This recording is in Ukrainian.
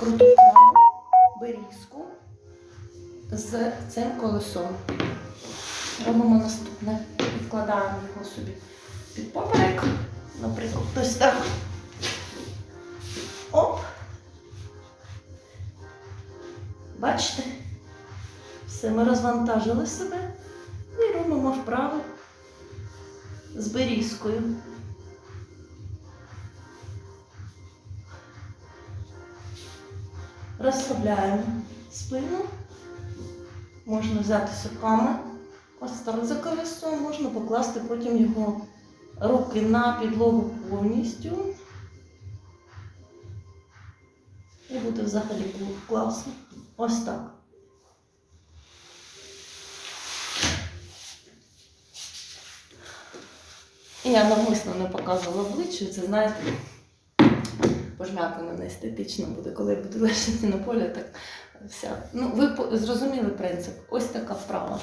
круту вправу, берізку з цим колесом. Робимо наступне. Відкладаємо його собі під поперек. Наприклад, ось так. Оп. Бачите? Все, ми розвантажили себе і робимо вправи з берізкою. Розслабляємо спину. Можна взятися руками ось так за колесом, можна покласти потім його руки на підлогу повністю. І буде взагалі класно. Ось так. І Я навмисно не показувала обличчя, це знаєте, пожмякано мене естетично буде, коли я буду на полі, так вся. Ну, ви зрозуміли принцип. Ось така вправа.